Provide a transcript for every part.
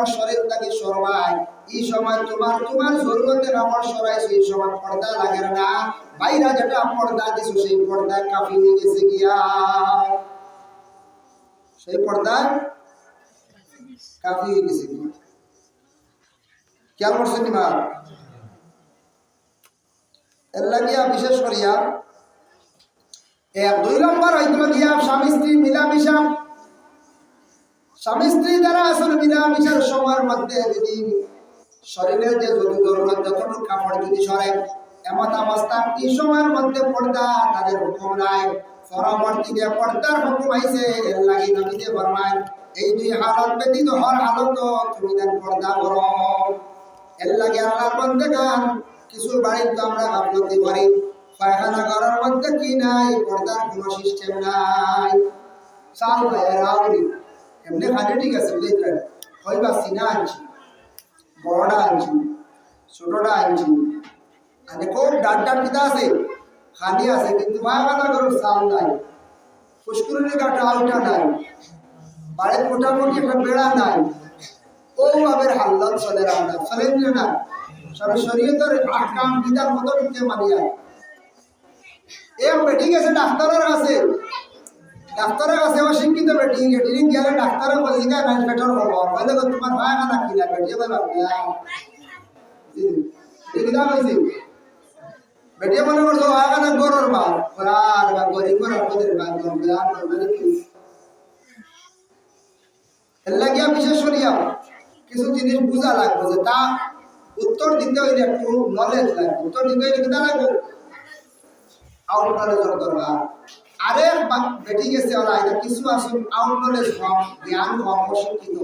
আমার শরীর থেকে সরবাই এই সময় তোমার তোমার জরুরতের আমার সরাইছো এই সময় পর্দা লাগে না। বাইরা যেটা পর্দা দিছো, সেই পর্দা কাফি হয়ে গেছে গিয়া। সেই পর্দা কাফি হয়ে গেছে গিয়া। খেয়াল করছেন মা এর লাগিয়া বিশেষ করিয়া এক দুই নম্বর হইতো গিয়া স্বামী স্ত্রী মিলামিশা স্বামী স্ত্রী দ্বারা আসলে মিলামিশার সময়ের মধ্যে যদি শরীরের যে জরুরত যতটুকু কাপড় যদি সরে এমত অবস্থা এই সময়ের মধ্যে পর্দা, তাদের হুকুম নাই পরবর্তীতে পর্দার হুকুম আইছে এর লাগি নবীতে ফরমায় এই দুই হালত ব্যতীত হর হালত, তুমি দেন পর্দা করো। এর লাগে আল্লাহর বন্ধে গান, কিছু বাড়িতে আমরা গাফলতি করি। পায়খানা করার মধ্যে কি নাই? পর্দার কোনো সিস্টেম নাই। চাল রাউরি এমনি খালি ঠিক আছে বুঝলেন হইবা সিনা আনছি, বড়টা আনছি, ছোটটা আনছি। মানে খুব ডাট ডাট কিতা আছে, খালি আছে, কিন্তু পায়খানা করার চাল নাই। ফুসকুরির কাটা আলটা নাই। বাড়ির মোটামুটি একটা বেড়া নাই। ও ভাবের হাল্লত চলে আমরা চলেন না। সব শরীয়তের বিধান মতো ঢুকে মানিয়া এ বেটি গেছে ডাক্তারের কাছে। ডাক্তারের কাছে ও শিক্ষিত বেটি বেটি গেলে ডাক্তারে বলি না নাই পেটর খবর বলে তোমার ভাই না কিলা বেটি বলে এগুলা কইছি বেটি মনে করছ ভাই না গরর মাল আর বা গরিব গরর ওদের মাল গরর কি? এর লাগিয়া বিশেষ করিয়া কিছু জিনিস লাগবে যে তা উত্তর দিতে হইলে একটু নলেজ লাগবে। উত্তর দিতে হইলে কিনা লাগবে? আউট নলেজের দরকার। আরে বেটি গেছে এটা কিছু আসুন আউট নলেজ কম জ্ঞান কম অশিক্ষিত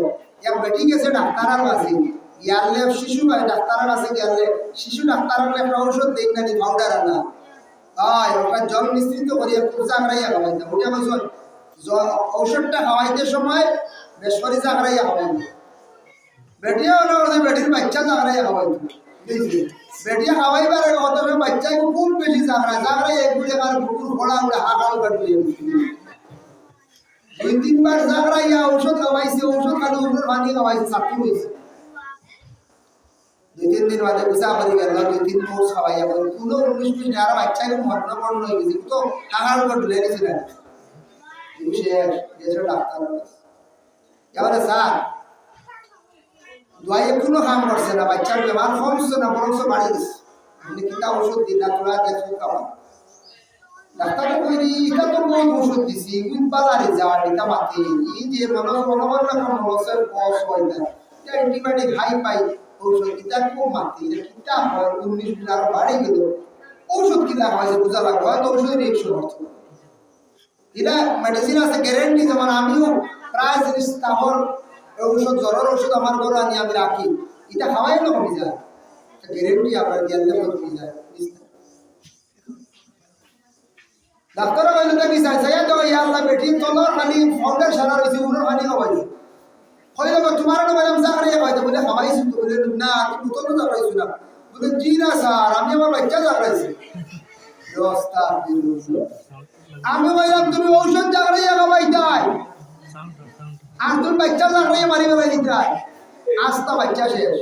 এক বেটি গেছে ডাক্তারের কাছে ইয়ারলে শিশু ভাই ডাক্তারের কাছে শিশু ডাক্তারের একটা ঔষধ দিন না পাউডার আনা হয় ওটা জল মিশ্রিত করি একটু চাকরাইয়া খাওয়াইতে ওটা বলছেন ঔষধটা খাওয়াইতে সময় বেশ করে চাকরাইয়া খাওয়াইতে বেটিয়া হলো ওদের বেটির বাচ্চা চাকরাইয়া খাওয়াইতে বুঝলি বেটিয়া খাওয়াইবার আগে অত সময় বাচ্চা খুব বেশি চাকরা চাকরাই এগুলি আর কুকুর ফোড়া উড়ে হাঁকাল কাটবে দুই তিনবার চাকরাইয়া ঔষধ খাওয়াইছে ঔষধ খালি, ঔষধ ভাঙি খাওয়াইছে চাকু হয়েছে দুই, তিন দিন বাদে বুঝা করি গেল, দুই, তিন কোর্স খাওয়াইয়া বলে কোনো উনিশ মিনিট আর বাচ্চা খুব মগ্ন হয়ে গেছে তো হাঁকাল কাটলে এনেছে না শেষ গেছে ডাক্তার এবারে স্যার দোয়াই এখনও কাম করছে না, বাচ্চার বেমার কমছে না, বরঞ্চ বাড়ি গেছে। আপনি ওষুধ দিন না তোরা দেখো খাওয়া। এটা তো বহুত ওষুধ দিছি ঔষধ কিতা ঔষধ বোঝা লাগবে, হয়তো আছে গ্যারেন্টি যেমন আমিও প্রায় জিনিস তাহর ঔষধ জ্বরের ওষুধ আমার ঘরে আনি, আমি রাখি। এটা খাওয়াই না কমে যায়। গ্যারেন্টি আপনার জ্ঞানলে কমে যায়। ডাক্তার কি চাই তো ইয়াল্লা বেটি সারা তোমার খাওয়াইতে বলে তো বলে, না তুমি তো না খাওয়াইছো না। বলে, জি না স্যার, আমি আমার বাচ্চা ব্যবস্থা আমি বললাম, তুমি ঔষধ চাকরাইয়া খাওয়াইতাই। আর তুমি বাচ্চা মারি ফেলাই দিতাই আস্তা বাচ্চা শেষ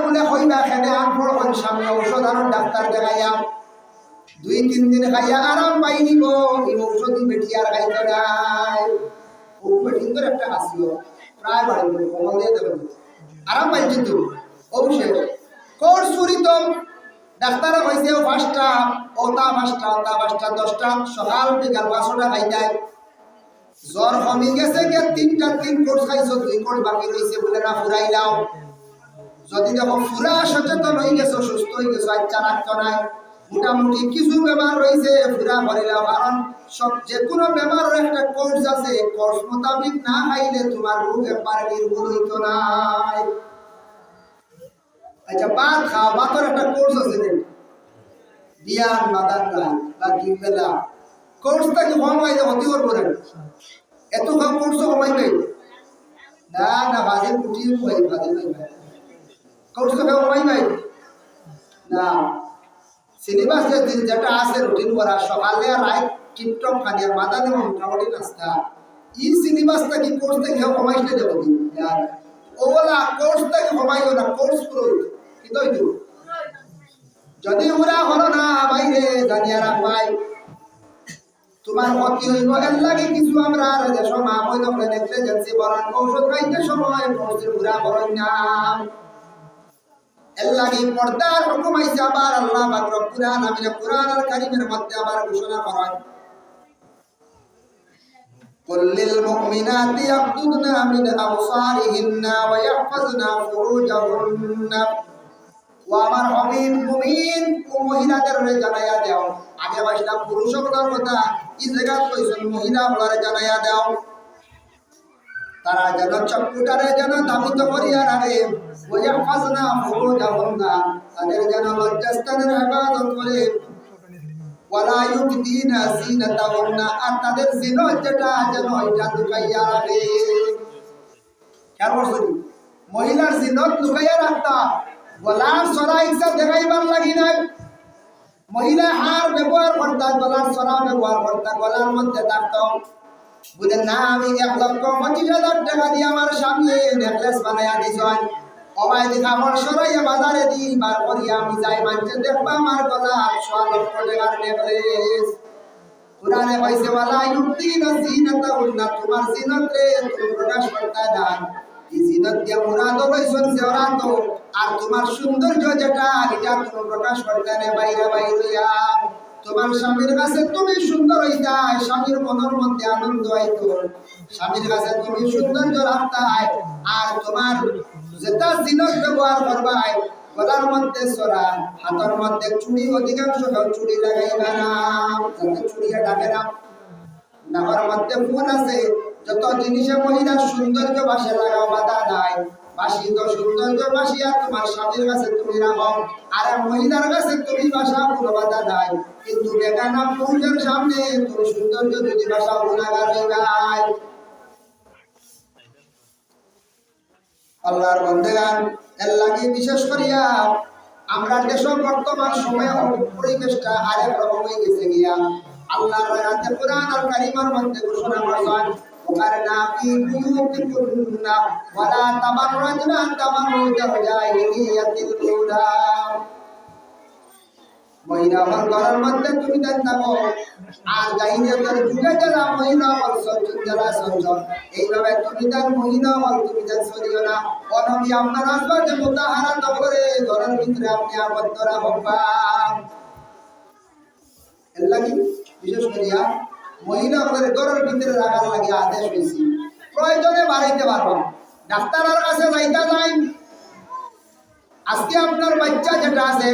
বলে ঔষধ বলে ডাক্তার দেখাইয়া। দুই, তিন দিন খাইয়া আরাম পাই নিব। ঔষধ আর একটা প্রায় আরাম পাই কিন্তু ঔষধ কোর্স সুরিতম ডাক্তার কইছে, ও পাঁচটা ওটা পাঁচটা ওটা পাঁচটা, দশটা, সকাল বিকাল পাঁচশোটা খাই যায় জ্বর কমি গেছে গে তিনটা, তিন কোর্স খাইছো, দুই কোর্স বাকি রয়েছে বলে না ফুরাইলাও যদি দেখো ফুরা সচেতন হয়ে গেছো, সুস্থ হয়ে গেছো আচ্ছা রাখতো নাই। মোটামুটি কিছু বেমার রয়েছে ফুরা করিলাম কারণ সব যে কোনো বেমারের একটা কোর্স আছে কোর্স মোতাবিক না খাইলে তোমার রোগ একবারে নির্মূল হইতো নাই। আচ্ছা ভাত খাও, ভাতের একটা কোর্স আছে দেখ বিয়ান, মাদান নাই বা দুই কোর্সটা কি কম হয় অতি করব এত কম কোর্স কমাই নাই। না না, বাজে কুটি ভাই বাজে নাই ভাই কোর্স তো কমাই নাই। না সিলেবাস যেটা আছে রুটিন করা, সকালে আর রাত টিপটপ খানি আর মাথা দেবো মোটামুটি নাস্তা। ই সিলেবাসটা কি কোর্স থেকে কমাইতে দেবো কি? ওগুলা কোর্স থেকে কমাইও না কোর্স করো কিন্তু হইতো যদি ওরা হলো না বাইরে জানিয়া রাখবাই তোমার ক্ষতি হইব এর লাগে কিছু আমরা আর দেশ মা বইল দেখলে যাচ্ছি বরং ঔষধ খাইতে সময় পৌঁছে পুরা বরং না এর লাগে পর্দার হুকুম আইছে আবার আল্লাহ পাক রব্বুল আলামিন কোরআন আল কারীমের মধ্যে আবার ঘোষণা করেন قل للمؤمنات يغضضن من أبصارهن ويحفظن فروجهن ও আমার হবিব মুমিন, ও মহিলাদের জানাইয়া দাও। আগে বাসলাম পুরুষ সকলের কথা ই জায়গা কইছেন মহিলা বলারে জানাইয়া দাও। তারা যেন চক্ষুটারে যেন দামিত করিয়া রাখে ওয়া ফাজনা ফুরুজাহুন্না, তাদের যেন লজ্জাস্থানের হেফাজত করে। মহিলার জিনত লুকাইয়া রাখতা গলার সরা ইচ্ছা দেখাইবার লাগি নাই। মহিলা হার ব্যবহার করতা গলার সরা ব্যবহার করতা গলার মধ্যে থাকতো বলে, না, আমি এক লক্ষ পঁচিশ হাজার টাকা দিয়ে আমার স্বামী নেকলেস বানাইয়া দিছন অবাই দেখা আমার সরাইয়া বাজারে দি বার করিয়া আমি যাই মানছে, দেখবা আমার গলা সোয়া লক্ষ টাকার নেকলেস কোরআনে কইছে ওয়ালা ইউতিনা জিনাতাহুন্না তোমার জিনত তুমি প্রকাশ করতে দান এই জিনত দিয়া মুরাদ লইছন জেওরাত আর তোমার সৌন্দর্য যেটা এটা তুমি প্রকাশ করতে নে বাইরে বাইরিয়া। তোমার স্বামীর কাছে তুমি সুন্দর হইতা, স্বামীর মনের মধ্যে আনন্দ হইতো। স্বামীর কাছে তুমি সৌন্দর্য রাখতাই আর তোমার যেটা জিনত ব্যবহার করবাই, গলার মধ্যে সরা, হাতের মধ্যে চুড়ি, অধিকাংশ লোক চুড়ি লাগাইবা না, যাতে ডাকে না। নামার মধ্যে ফোন আছে, যত জিনিসে মহিলা সৌন্দর্য বাসে লাগাও, বাধা নাই। বাসি তো বাসিয়া তোমার স্বামীর কাছে তুমি আর মহিলার কাছে তুমি বাসা নাই কিন্তু পুরুষের সামনে যদি বাসা আল্লাহর বিশেষ করিয়া আমরা দেশ বর্তমান সময়ে পরিবেশটা আরেক রকম হয়ে গেছে গিয়া। আল্লাহর রাতে কোরআন আর কারিমার মধ্যে ঘোষণা করেছেন وقرنا في بيوتكن ولا تبرجن تبرج الجاهلية الأولى মহিলা হল ঘরের মধ্যে তুমি দেন থাকো আর জাহিলিয়াতের যুগে যারা মহিলা হল সঞ্চল যারা সঞ্চল এইভাবে তুমি দেন মহিলা হল তুমি দেন সরিও না অনবি আপনার আসবার যে মুতাহারা তো করে ঘরের ভিতরে আপনি আবদ্ধ রাখবা এর লাগি বিশেষ করিয়া মহিলা হলের ঘরের ভিতরে রাখার লাগে আদেশ হয়েছি প্রয়োজনে বাড়াইতে পারবা। ডাক্তারের কাছে যাইতা যাই আজকে আপনার বাচ্চা যেটা আছে,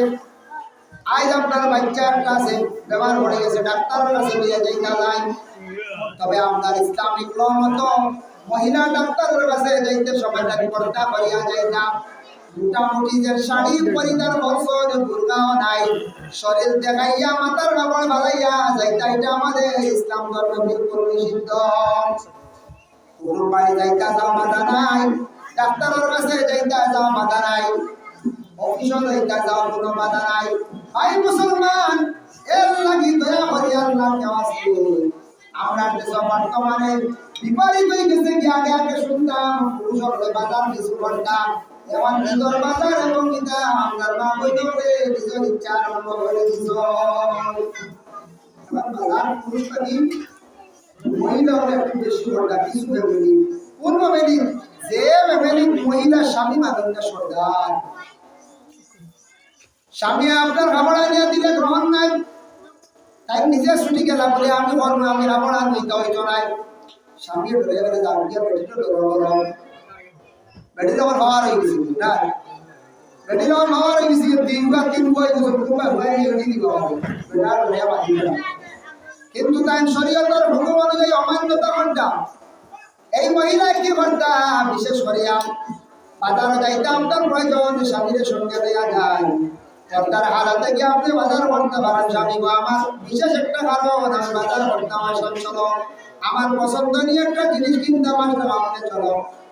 আজ আপনার বাচ্চা একটা আছে ব্যবহার করে গেছে, ডাক্তারের কাছে নিয়ে যাইতা যাই তবে আপনার ইসলামিক ল মতো মহিলা ডাক্তারের কাছে যাইতে সময়টা পর্দা করিয়া যায় না মোটামুটি যে শাড়ি পরিধান বছর বুর্গাও নাই। শরীর দেখাইয়া মাথার কাপড় বালাইয়া যাইতা এটা আমাদের ইসলাম ধর্ম বিলকুল নিষিদ্ধ। বাড়ি যাইতা যাও মাথা নাই, ডাক্তারের কাছে যাইতা যাও মাথা নাই, অফিসও যাইতা যাও কোনো মাথা নাই। ভাই মুসলমান, এর লাগি দয়া করি আল্লাহ নেওয়াজ আমরা দেশ বর্তমানে বিপরীত হয়ে গেছে কি আগে আগে শুনতাম পুরুষ বাজার কিছু করতাম এখন ভিতর বাজার এবং কিতা আপনার মা বইতে করে নিজের ইচ্ছা করে দিছ বাজার পুরুষ থাকি মহিলা হলে একটু বেশি করতা কিছু ফ্যামিলি কোন ফ্যামিলি যে ফ্যামিলি মহিলা স্বামী আপনার খাবার আনিয়া দিলে গ্রহণ নাই। তাই নিজে ছুটি গেলাম বলে আমি বলব, আমি রাবণ নিতে হইতো নাই। স্বামী ধরে বাঁধি কিন্তু এই মহিলা কি ঘণ্টা বিশেষ করিয়া বাজারে যাইতাম তার প্রয়োজন স্বামীর সঙ্গে দেয়া যায় তার হারাতে গিয়ে আপনি বাজার করতে পারেন স্বামী আমার বিশেষ একটা কারণ আমি বাজার করতে আমার সঞ্চল আমার একটা জিনিস কিনতে আমার আপনি চলো।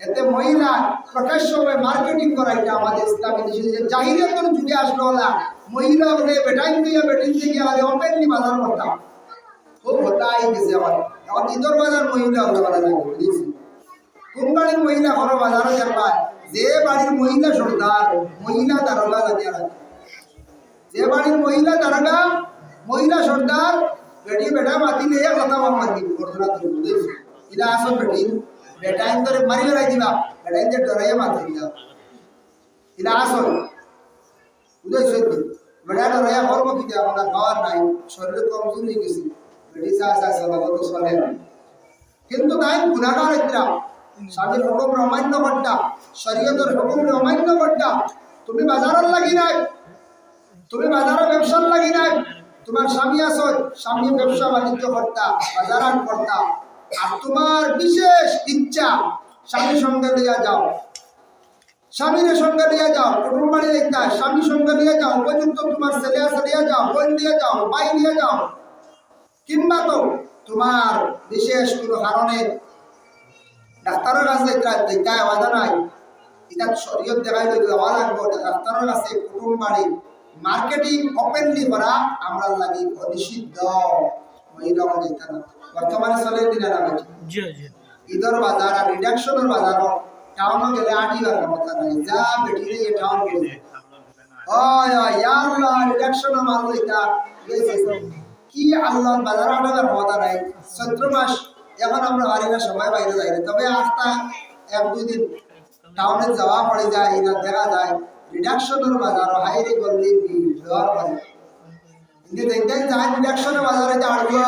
এতে মহিলা প্রকাশ্যভাবে মার্কেটিং করা এটা আমাদের ইসলামী দেশে যে জাহিরিয়াতের যুগে আসলো ওলা মহিলা বলে বেটাইন দিয়ে বেটিন থেকে আগে ওপেনলি বাজার করতাম খুব হতাই গেছে আমার এখন ঈদর বাজার মহিলা হলো বাজার বুঝেছি? কোন বাড়ির মহিলা কোনো বাজারও যাবা যে বাড়ির মহিলা সর্দার, মহিলা দারোগা রাখে যে বাড়ির মহিলা দারোগা মহিলা সর্দার, বেটি, বেটা মাতি নিয়ে কথা দিব ঘটনা ইলা আসল বেটি। বেটাইন করে মারি বেড়াই দিবা। বেটাইন যে ডরাইয়া মাতি দিবা ইলা আসল। বুঝেছি বেটা ডরাইয়া করব কি দিয়া আমরা খাওয়ার নাই। শরীরে কমজোর গেছি। বেটি চা চা চলাবো তো চলে। কিন্তু তাই গুণাগার ইতরা স্বামীর হুকুম অমান্য করতা, শরীয়তের হুকুম অমান্য করতা, তুমি বাজারের লাগি নাই। তুমি বাজারে ব্যবসার লাগি নাই। তোমার স্বামী আছো, স্বামী ব্যবসা বাণিজ্য করতা, বাজার করতা। আর তোমার বিশেষ ইচ্ছা, স্বামীর সঙ্গে লিয়া যাও। স্বামীর সঙ্গে নিয়ে যাও, কুটুম বাড়ি একটা স্বামী সঙ্গে নিয়ে যাও, উপযুক্ত তোমার ছেলে আছে, নিয়ে যাও, বোন নিয়ে যাও, ভাই নিয়ে যাও। কিংবা তো তোমার বিশেষ কোনো কারণে ডাক্তারের কাছে এটা আওয়াজা নাই। এটা শরীয়ত দেখাই লইলে আওয়াজ লাগবো ডাক্তারের কাছে কুটুম বাড়ি মার্কেটিং ওপেনলি করা আমরা লাগি নিষিদ্ধ মহিলা যেতে না বর্তমানে চলে দিনে না জি জি। ঈদর বাজার আর রিডাকশনের বাজার টাউনও গেলে আটি বার ক্ষমতা নাই যা বেটিরে এ টাউন গেলে। ইয়া আল্লাহ এটা কি বাজার আটাবার ক্ষমতা নাই চৈত্র মাস এখন আমরা পারি না সময় বাইরে যাই তবে আটটা এক দুই দিন টাউনে যাওয়া পড়ে যায় এটা দেখা যায় রিডাকশনের বাজার হাইরে গল্লি দেওয়ার বাজার কিন্তু দেখতেন যায় রিডাকশনের বাজারে যে আটবো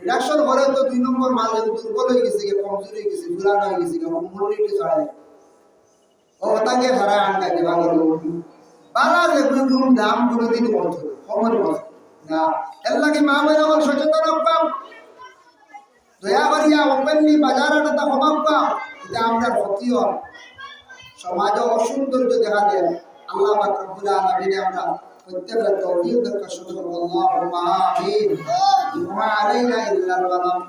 রিডাকশন করে তো দুই নম্বর মাল দুর্বল হয়ে গেছে কি কমজোর হয়ে গেছে দুরান হয়ে গেছে কি মনোরিটি ছড়ায় ও, তাকে ছড়ায় আনটা কে ভালো বালা যে কোনো দাম বলতো না, এর লাগে মা আমার সচেতন হবাম দয়া করিয়া ওপেনলি এটা আমরা ক্ষতি সমাজে অসৌন্দর্য দেখা দেয়। আল্লাহ রব্বুল আলামিন আমরা প্রত্যেকটা তৌফিক দরকার শুকর আল্লাহুম্মা আমিন ওয়া আলাইনা ইল্লাল বালাগ